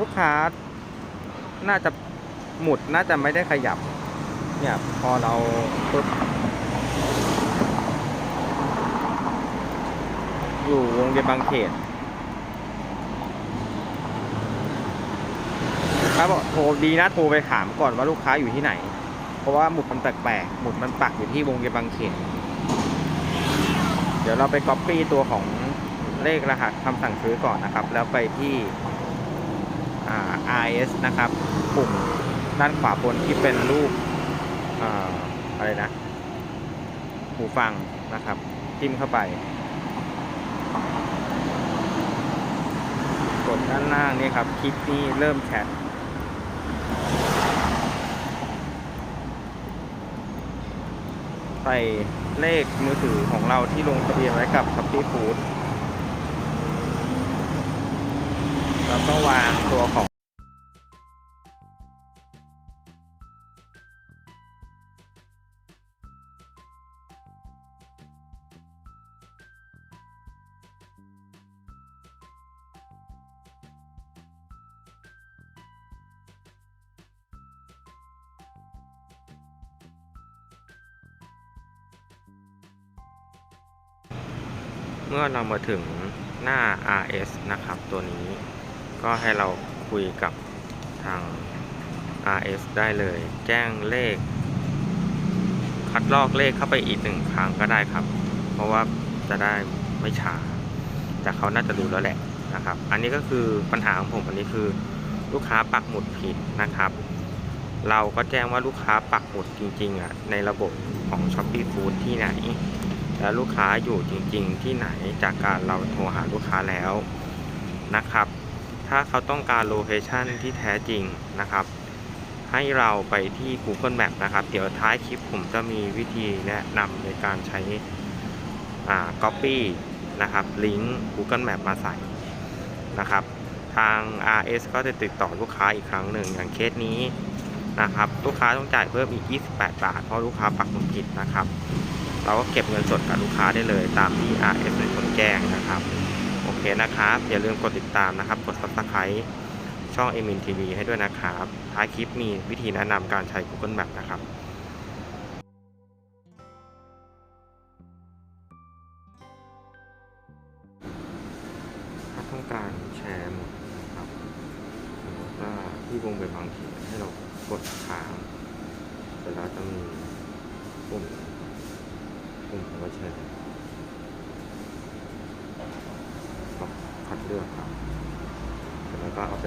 ลูกค้าน่าจะหมุดน่าจะไม่ได้ขยับ เนี่ยพอเราปุ๊บอยู่วงเวียนบางเขตลูกค้าบอกโทรดีนะโทรไปถามก่อนว่าลูกค้าอยู่ที่ไหน เพราะว่าหมุดมันแปลกๆหมุดมันปักอยู่ที่วงเวียนบางเขนเดี๋ยวเราไปก๊อปปี้ตัวของเลขรหัสคำสั่งซื้อก่อนนะครับ แล้วไปที่ RS นะครับ ปุ่มด้านขวาบนที่เป็นรูปออะไรนะ หูฟังนะครับ จิ้มเข้าไป กดด้านล่างนี่ครับ คลิปนี้เริ่มแชทใส่เลขมือถือของเราที่ลงทะเบียนไว้กับ s h o p e e Food แล้ว ก็วางตัวของเมื่อเรามาถึงหน้า RS นะครับ ตัวนี้ ก็ให้เราคุยกับทาง RS ได้เลย แจ้งเลข คัดลอกเลขเข้าไปอีกหนึ่งครั้งก็ได้ครับ เพราะว่าจะได้ไม่ช้าแต่เขาน่าจะรู้แล้วแหละนะครับ อันนี้ก็คือปัญหาของผมอันนี้คือลูกค้าปักหมุดผิดนะครับ เราก็แจ้งว่าลูกค้าปักหมุดจริงๆอะในระบบของ s h o p e e Food ที่ไหน แล้วลูกค้าอยู่จริงๆ ที่ไหนจากการเราโทรหาลูกค้าแล้วนะครับ ถ้าเขาต้องการโลเคชันที่แท้จริงนะครับ ให้เราไปที่ Google Map นะครับ เดี๋ยวท้ายคลิปผมจะมีวิธีแนะนำในการใช้อ่า Copy นะครับลิงก์ Google Map มาใส่นะครับ ทาง RS ก็จะติดต่อลูกค้าอีกครั้งหนึ่งอย่างเคสนี้นะครับ ลูกค้าต้องจ่ายเพิ่มอีก 28 บาท เพราะลูกค้าปักหมุดผิดนะครับ เราก็เก็บเงินสดกับลูกค้าได้เลยตามที่ RS เป็นคนแจ้งนะครับ โอเคนะครับ อย่าลืมกดติดตามนะครับ กด subscribe ช่อง m n TV ให้ด้วยนะครับท้ายคลิปมีวิธีแนะนำการใช้ Google Map นะครับถ้าต้องการแชร์หมดนะครับสมมติว่าที่วงเป็นบางทีให้เรากดค้างเสร็จแล้วจะมีปุ่มปุ่มหัวแชร์ ลือกครับแล้วก็เอาไป